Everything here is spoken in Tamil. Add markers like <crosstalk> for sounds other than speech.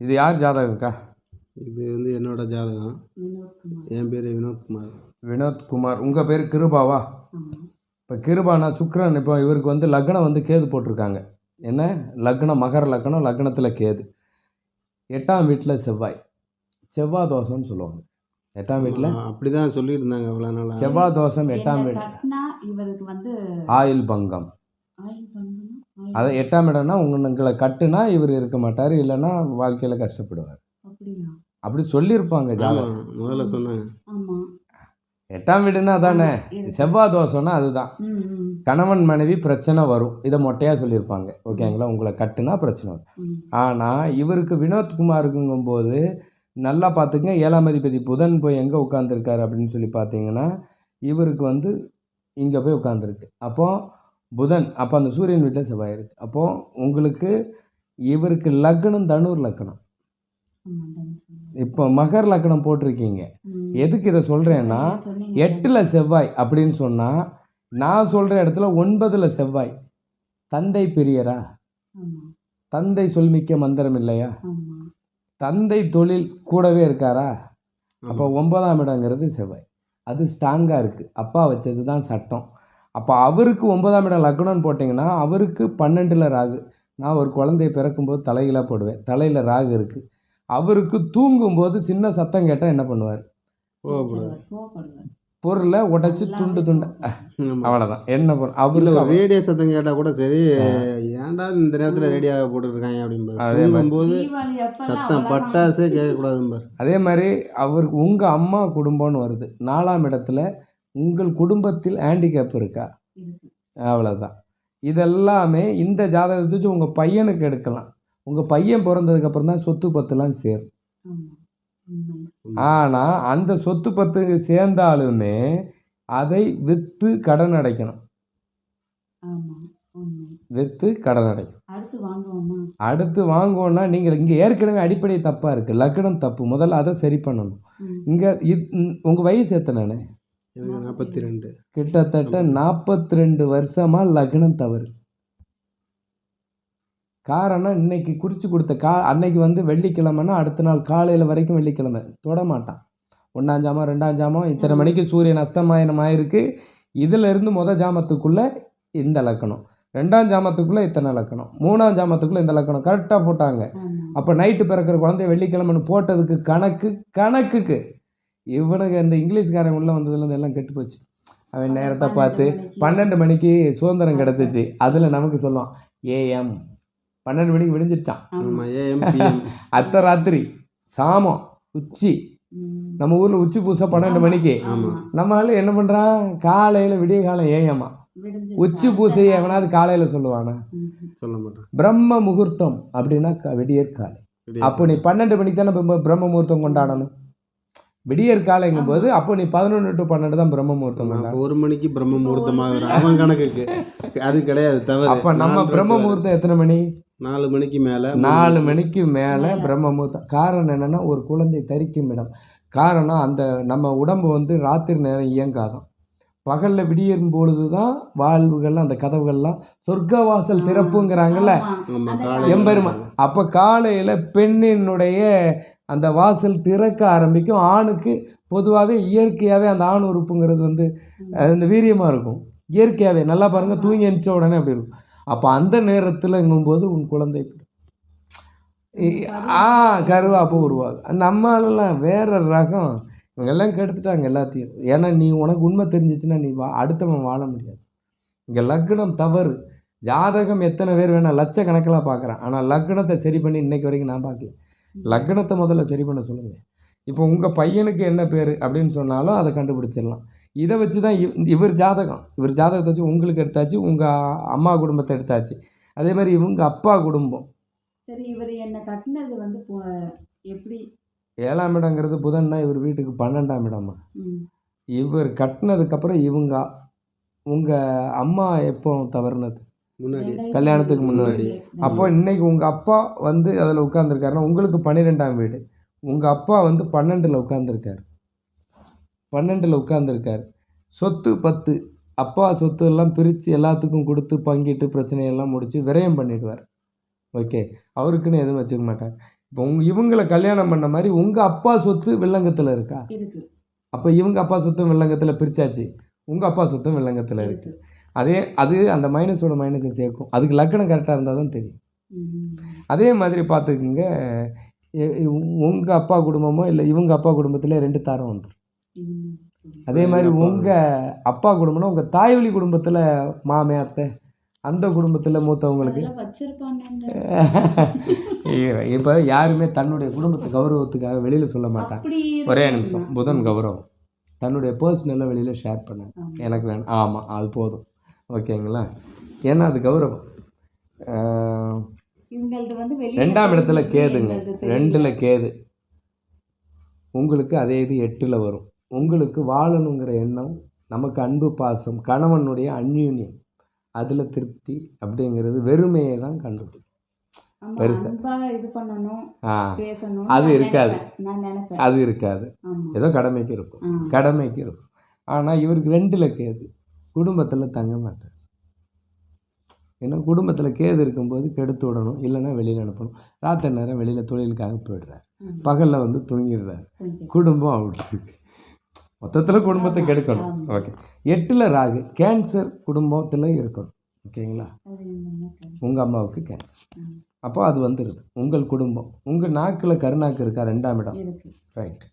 இது யார் ஜாதகம்க்கா இது வந்து என்னோட ஜாதகம். என் பேர் வினோத்குமார். வினோத்குமார். உங்கள் பேர் கிருபாவா? இப்போ கிருபானா சுக்கிரன் இப்போ இவருக்கு வந்து லக்னம் வந்து கேது போட்டிருக்காங்க. என்ன? லக்னம் மகர லக்னம் லக்னத்தில் கேது. எட்டாம் வீட்டில் செவ்வாய். செவ்வாய் தோஷம்னு சொல்லுவாங்க. எட்டாம் வீட்டில் அப்படிதான் சொல்லிட்டு இருந்தாங்க அவ்வளோ நாளா. செவ்வாய் தோஷம் எட்டாம் என்னை வீடு கட்டினா இவருக்கு வந்து ஆயுள் பங்கம். அதை எட்டாம் இடம்னா உங்களை கட்டுனா இவர் இருக்க மாட்டார் இல்லைன்னா வாழ்க்கையில் கஷ்டப்படுவார். அப்படி சொல்லியிருப்பாங்க ஜாதகம். முதல்ல சொன்னாங்க. எட்டாம் வீடுன்னா தானே செவ்வாய் தோஷம்னா அதுதான். கணவன் மனைவி பிரச்சனை வரும். இதை மொட்டையாக சொல்லியிருப்பாங்க. ஓகேங்களா? உங்களை கட்டுனா பிரச்சனை வரும். ஆனால் இவருக்கு வினோத்குமாருக்குங்கும்போது நல்லா பார்த்துங்க ஏழாம் அதிபதி புதன் போய் எங்கே உட்காந்துருக்காரு அப்படின்னு சொல்லி பார்த்தீங்கன்னா இவருக்கு வந்து இங்கே போய் உட்காந்துருக்கு அப்போ புதன் அப்போ அந்த சூரியன் வீட்டில் செவ்வாய் இருக்கு. அப்போ உங்களுக்கு இவருக்கு லக்னம் தனுர் லக்னம். இப்போ மகர் லக்னம் போட்டிருக்கீங்க. எதுக்கு இதை சொல்கிறேன்னா. எட்டில் செவ்வாய் அப்படின்னு சொன்னால் நான் சொல்கிற இடத்துல ஒன்பதில் செவ்வாய். தந்தை பிரியரா? தந்தை சொல்மிக்க மந்திரம் இல்லையா? தந்தை தொழில் கூடவே இருக்காரா? அப்போ ஆமா. ஒன்பதாம் இடங்கிறது செவ்வாய். அது ஸ்ட்ராங்காக இருக்குது அப்பா வச்சது தான் சட்டம். அப்போ அவருக்கு ஒன்பதாம் இடம் லக்னம்னு போட்டிங்கன்னா அவருக்கு பன்னெண்டில் ராகு. நான் ஒரு குழந்தைய பிறக்கும்போது தலையிலாக போடுவேன். தலையில் ராகு இருக்குது அவருக்கு தூங்கும்போது சின்ன சத்தம் கேட்டால் என்ன பண்ணுவார்? பொருளை உடைச்சி துண்டு துண்டு. அவ்வளோதான் என்ன பண்ண ஒரு ரேடியோ சத்தம் கேட்டா கூட சரி ஏன்டா இந்த நேரத்துல ரேடியோ போட்டுருக்காங்க தீபாவளி அப்பெல்லாம் சத்தம். பட்டாசே கேட்கக்கூடாதும்பார். அதே மாதிரி அவருக்கு உங்கள் அம்மா குடும்பம்னு வருது. நாலாம் இடத்துல உங்கள் குடும்பத்தில் ஹேண்டிகேப் இருக்கா? இருக்கு. அவ்வளோதான் இதெல்லாமே இந்த ஜாதகத்தை வச்சு உங்கள் பையனுக்கு எடுக்கலாம். உங்கள் பையன் பிறந்ததுக்கப்புறம் தான் சொத்து பத்துலாம் சேரும். ஆனால் அந்த சொத்து பத்து சேர்ந்தாலுமே அதை விற்று கடன் அடைக்கணும். விற்று கடன் அடைக்கணும். அடுத்து வாங்குவோமா? அடுத்து வாங்குவோன்னா நீங்கள் இங்கே ஏற்கனவே அடிப்படை தப்பாக இருக்குது லக்னம் தப்பு. முதல்ல அதை சரி பண்ணணும். இங்கே உங்கள் வயசு எனக்கு நாற்பத்தி ரெண்டு. கிட்டத்தட்ட நாற்பத்தி ரெண்டு வருஷமாக லக்னம் தவறு. காரணம் இன்னைக்கு குறித்து கொடுத்த கா அன்னைக்கு வந்து வெள்ளிக்கிழமைன்னா அடுத்த நாள் காலையில் வரைக்கும் வெள்ளிக்கிழமை. தொட மாட்டான். ஒன்றாம் ஜாமம் ரெண்டாம் ஜாமம் இத்தனை மணிக்கு சூரியன் அஸ்தமாயனம் ஆயிருக்கு. இதில் இருந்து முத ஜாமத்துக்குள்ளே இந்த லக்கணம். ரெண்டாம் ஜாமத்துக்குள்ளே இத்தனை லக்கணம். மூணாம் ஜாமத்துக்குள்ளே இந்த லக்கணம். கரெக்டாக போட்டாங்க. அப்போ நைட்டு பிறக்கிற குழந்தை வெள்ளிக்கிழமைன்னு போட்டதுக்கு கணக்கு கணக்குக்கு. இவனுக்கு இந்த இங்கிலீஷ்காரன் உள்ளே வந்ததுலேருந்து எல்லாம் கெட்டு போச்சு. அவன் நேரத்தை பார்த்து பன்னெண்டு மணிக்கு சுதந்திரம் கிடச்சிச்சு அதில் நமக்கு சொல்லுவான் ஏஎம். பன்னெண்டு மணிக்கு விடிஞ்சிருச்சான் ஆமா. AM PM. <laughs> அத்தை ராத்திரி சாமம் உச்சி. நம்ம ஊரில் உச்சி பூசை பன்னெண்டு மணிக்கு. ஆமா. நம்ம ஆளு என்ன பண்ணுறான் காலையில் விடிய காலம் ஏஎம்மா. உச்சி பூசையை எவனாவது காலையில் சொல்லுவானா? சொல்ல மாட்டேன். பிரம்ம முகூர்த்தம் அப்படின்னா க- விடியற் காலை விடிய- அப்போ நீ பன்னெண்டு மணிக்கு தானே பிரம்ம முகூர்த்தம் கொண்டாடணும்? விடியற் காலைங்கும் போது அப்போ நீ பதினொன்று டு பன்னெண்டு தான் பிரம்ம முகூர்த்தம் ஒரு மணிக்கு பிரம்ம <laughs> அவன் கணக்குக்கு அது கிடையாது தவறு அப்போ நம்ம நாலு பிரம்ம to- முகூர்த்தம் எத்தனை மணி? நாலு மணிக்கு மேல நாலு மணிக்கு மேலே பிரம்ம முகூர்த்தம் காரணம் என்னென்னா ஒரு குழந்தை தரிக்கும் இடம். காரணம் அந்த நம்ம உடம்பு வந்து ராத்திரி நேரம் இயங்காதான். பகலில் விடியும் பொழுது தான் வாழ்வுகள் அந்த கதவுகள்லாம் சொர்க்க வாசல் திறப்புங்கிறாங்கல்ல? ஆமா காலை எம்பெருமா அப்போ காலையில் பெண்ணினுடைய அந்த வாசல் திறக்க ஆரம்பிக்கும். ஆணுக்கு பொதுவாகவே இயற்கையாகவே அந்த ஆண் உறுப்புங்கிறது வந்து அது இந்த வீரியமாக இருக்கும். இயற்கையாகவே நல்லா பாருங்கள் தூங்கி எழுந்த உடனே அப்படி இருக்கும். அப்போ அந்த நேரத்தில்ங்கும்போது உன் குழந்தை ஆ கருவாப்போ உருவாகும். நம்மளெல்லாம் வேற ரகம். இவங்கெல்லாம் கெடுத்துட்டாங்க எல்லாத்தையும். ஏன்னா நீ உனக்கு உண்மை தெரிஞ்சிச்சுன்னா நீ வா அடுத்தவன் வாழ முடியாது. இங்கே லக்னம் தவறு. ஜாதகம் எத்தனை பேர் வேணால் லட்சக்கணக்கில் பார்க்குறான் ஆனால் லக்னத்தை சரி பண்ணி இன்னைக்கு வரைக்கும் நான் பார்க்கல லக்னத்தை முதல்ல சரி பண்ண சொல்லுங்கள் இப்போ உங்கள் பையனுக்கு என்ன பேர் அப்படின்னு சொன்னாலும் அதை கண்டுபிடிச்சிடலாம். இதை வச்சு தான் இவ் இவர் ஜாதகம். இவர் ஜாதகத்தை வச்சு உங்களுக்கு எடுத்தாச்சு உங்கள் அம்மா குடும்பத்தை எடுத்தாச்சு. அதே மாதிரி இவங்க அப்பா குடும்பம். சரி இவர் என்ன கட்டினது வந்து போ- எப்படி ஏழாம் இடங்கிறது புதன்னா இவர் வீட்டுக்கு பன்னெண்டாம் இடமா? ம், இவர் கட்டினதுக்கப்புறம் இவங்க உங்கள் அம்மா எப்போ தவறுனது? முன்னாடி. கல்யாணத்துக்கு முன்னாடி. அப்போ இன்னைக்கு உங்கள் அப்பா வந்து அதில் உட்காந்துருக்காருன்னா உங்களுக்கு பன்னிரெண்டாம் வீடு. உங்கள் அப்பா வந்து பன்னெண்டில் உட்காந்துருக்காரு பன்னெண்டில் உட்காந்துருக்காரு சொத்து பத்து. அப்பா சொத்து எல்லாம் பிரித்து எல்லாத்துக்கும் கொடுத்து பங்கிட்டு பிரச்சனையெல்லாம் முடித்து விரயம் பண்ணிடுவார். ஓகே. அவருக்குன்னு எதுவும் வச்சுக்க மாட்டார். இப்போ உங்க இவங்களை கல்யாணம் பண்ண மாதிரி உங்கள் அப்பா சொத்து வில்லங்கத்தில் இருக்கா? இருக்கு. அப்போ இவங்க அப்பா சொத்தும் வில்லங்கத்தில் பிரிச்சாச்சு. உங்கள் அப்பா சொத்தும் வில்லங்கத்தில் இருக்கு. இருக்கு. அதே அது அந்த மைனஸோட மைனஸை சேர்க்கும். அதுக்கு லக்கணம் கரெக்டாக இருந்தால் தான் தெரியும். அதே மாதிரி பார்த்துக்குங்க. உங்கள் அப்பா குடும்பமோ இல்லை இவங்க அப்பா குடும்பத்தில் ரெண்டு தாரம் வந்துடும். அதே மாதிரி உங்கள் அப்பா குடும்பம்னா உங்கள் தாய் வழி குடும்பத்தில் மாமே அத்தை அந்த குடும்பத்தில் மூத்தவங்களுக்கு? <laughs> இப்போ யாருமே தன்னுடைய குடும்பத்து கௌரவத்துக்காக வெளியில் சொல்ல மாட்டாங்க ஒரே. நிமிஷம். புதன் கௌரவம். தன்னுடைய பர்சனலை வெளியில் ஷேர் பண்ண. ஆமா. எனக்கு வேணும் ஆமாம் அது போதும். ஓகேங்களா ஏன்னா அது கௌரவம். ரெண்டாம் இடத்துல கேதுங்க. ரெண்டில் கேது. உங்களுக்கு அதே இது எட்டில் வரும். உங்களுக்கு வாழணுங்கிற எண்ணம் நமக்கு அன்பு பாசம் கணவனுடைய அந்யூன்யம். அதில் திருப்தி அப்படிங்கிறது வெறுமையை தான் கண்டுபிடிக்கும். அது இருக்காது. அது இருக்காது. ஏதோ கடமைக்கு இருக்கும். கடமைக்கு இருக்கும். ஆனால் இவருக்கு ரெண்டில் கேது. குடும்பத்தில் தங்க மாட்டார். ஏன்னா குடும்பத்தில் கேது இருக்கும்போது கெடுத்து விடணும் இல்லைன்னா வெளியில் அனுப்பணும். ராத்திரி நேரம் வெளியில் தொழிலுக்காக போயிடுறாரு. பகலில் வந்து தூங்கிடுறாரு. குடும்பம் அவுட்டு மொத்தத்தில் குடும்பத்தை கெடுக்கணும். ஓகே எட்டில் ராகு கேன்சர் குடும்பத்தில் இருக்கணும். ஓகேங்களா உங்கள் அம்மாவுக்கு கேன்சர். அப்போ அது வந்துடுது உங்கள் குடும்பம் உங்கள் நாக்கில் கருநாக்கு இருக்கா? ரெண்டாம் இடம். ரைட்